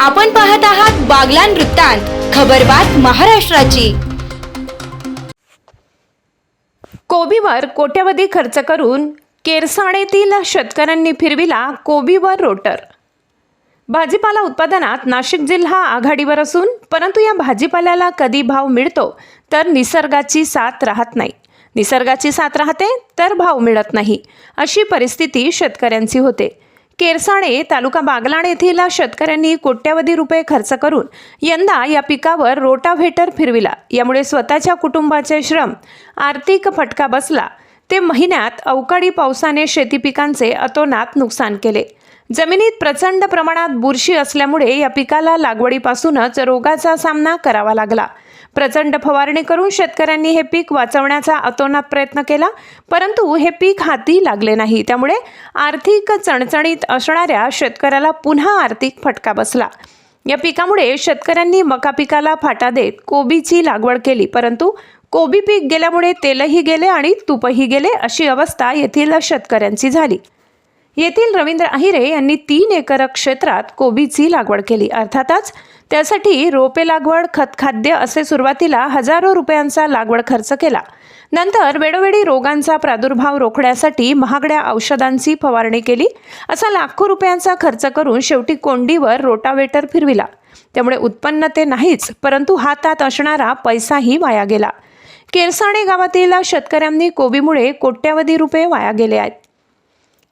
आपण पाहत आहात बागलान वृत्तांत खबरबात महाराष्ट्राची. कोबीवर कोट्यवधी खर्च करून केरसाणेतील शेतकऱ्यांनी फिरविला कोबीवर रोटर. भाजीपाला उत्पादनात नाशिक जिल्हा आघाडीवर असून परंतु या भाजीपाल्याला कधी भाव मिळतो तर निसर्गाची साथ राहत नाही. निसर्गाची साथ राहते तर भाव मिळत नाही अशी परिस्थिती शेतकऱ्यांची होते. केरसाणे तालुका बागलाण येथील शेतकऱ्यांनी कोट्यवधी रुपये खर्च करून यंदा या पिकावर रोटाव्हेटर फिरविला. यामुळे स्वतःच्या कुटुंबाचे श्रम आर्थिक फटका बसला. ते महिन्यात अवकाळी पावसाने शेती पिकांचे अतोनात नुकसान केले. जमिनीत प्रचंड प्रमाणात बुरशी असल्यामुळे या पिकाला लागवडीपासूनच रोगाचा सामना करावा लागला. प्रचंड फवारणी करून शेतकऱ्यांनी हे पीक वाचवण्याचा अतोनात प्रयत्न केला परंतु हे पीक हाती लागले नाही. त्यामुळे आर्थिक चणचणीत असणाऱ्या शेतकऱ्याला पुन्हा आर्थिक फटका बसला. या पिकामुळे शेतकऱ्यांनी मका पिकाला फाटा देत कोबीची लागवड केली परंतु कोबी पीक गेल्यामुळे तेलही गेले आणि तूपही गेले अशी अवस्था येथील शेतकऱ्यांची झाली. येथील रवींद्र अहिरे यांनी तीन एकर क्षेत्रात कोबीची लागवड केली. अर्थातच त्यासाठी रोपे लागवड खतखाद्य असे सुरुवातीला हजारो रुपयांचा लागवड खर्च केला. नंतर वेळोवेळी रोगांचा प्रादुर्भाव रोखण्यासाठी महागड्या औषधांची फवारणी केली. असा लाखो रुपयांचा खर्च करून शेवटी कोंडीवर रोटावेटर फिरविला. त्यामुळे उत्पन्न ते नाहीच परंतु हातात असणारा पैसाही वाया गेला. केरसाणे गावातील शेतकऱ्यांनी कोबीमुळे कोट्यवधी रुपये वाया गेले आहेत.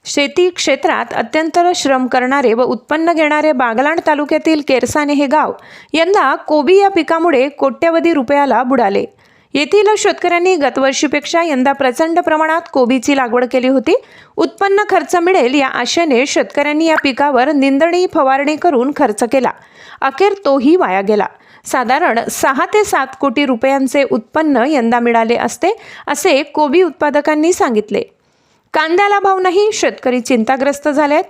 शेती क्षेत्रात अत्यंत श्रम करणारे व उत्पन्न घेणारे बागलाण तालुक्यातील केरसाने हे गाव यंदा कोबी या पिकामुळे कोट्यवधी रुपयाला बुडाले. येथील शेतकऱ्यांनी गतवर्षीपेक्षा यंदा प्रचंड प्रमाणात कोबीची लागवड केली होती. उत्पन्न खर्च मिळेल या आशेने शेतकऱ्यांनी या पिकावर निंदणी फवारणी करून खर्च केला. अखेर तोही वाया गेला. साधारण सहा ते सात कोटी रुपयांचे उत्पन्न यंदा मिळाले असते असे कोबी उत्पादकांनी सांगितले. कांद्याला भाव नाही शेतकरी चिंताग्रस्त झालेत.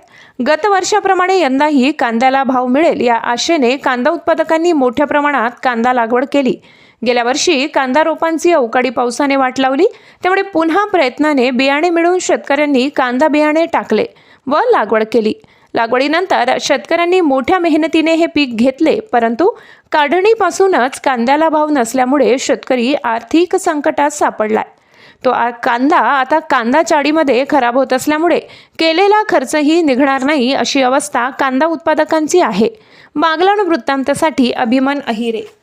गत वर्षाप्रमाणे यंदाही कांद्याला भाव मिळेल या आशेने कांदा उत्पादकांनी मोठ्या प्रमाणात कांदा लागवड केली. गेल्या वर्षी कांदा रोपांची अवकाळी पावसाने वाट लावली त्यामुळे पुन्हा प्रयत्नाने बियाणे मिळवून शेतकऱ्यांनी कांदा बियाणे टाकले व लागवड केली. लागवडीनंतर शेतकऱ्यांनी मोठ्या मेहनतीने हे पीक घेतले परंतु काढणीपासूनच कांद्याला भाव नसल्यामुळे शेतकरी आर्थिक संकटात सापडलाय. तो आ- कांदा आता कांदा चाळीमध्ये खराब होत असल्यामुळे केलेला खर्चही निघणार नाही अशी अवस्था कांदा उत्पादकांची आहे. बागलाण वृत्तांतसाठी अभिमन अहिरे.